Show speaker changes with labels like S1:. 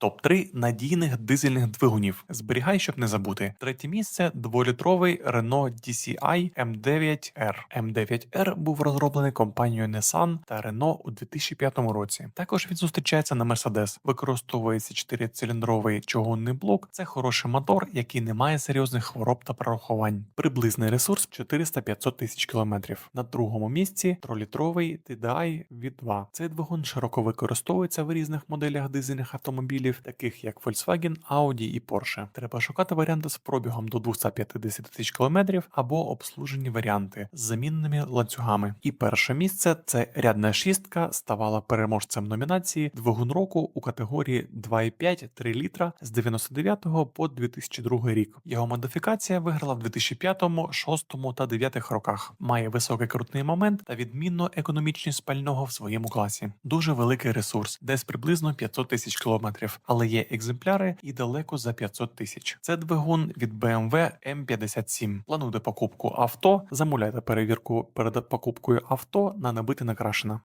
S1: Топ 3 надійних дизельних двигунів. Зберігай, щоб не забути. Третє місце дволітровий Renault DCI M9R. M9R був розроблений компанією Nissan та Renault у 2005 році. Також він зустрічається на Mercedes. Використовується 4-циліндровий чугунний блок. Це хороший мотор, який не має серйозних хвороб та прорахувань. Приблизний ресурс 400-500 тисяч кілометрів. На другому місці тролітровий TDI V2. Цей двигун широко використовується в різних моделях дизельних автомобілів, таких як Volkswagen, Audi і Porsche. Треба шукати варіанти з пробігом до 250 тисяч кілометрів або обслужені варіанти з замінними ланцюгами. І перше місце це рядна шістка ставала переможцем номінації двигун року у категорії 2,5 3 літра з 99 по 2002 рік. Його модифікація виграла в 2005, 6 та 9 роках. Має високий крутний момент та відмінну економічність пального в своєму класі. Дуже великий ресурс, десь приблизно 500 тисяч кілометрів, але є екземпляри і далеко за 500 тисяч. Це двигун від BMW M57. Плануйте покупку авто, замовляйте перевірку перед покупкою авто на набити накрашена.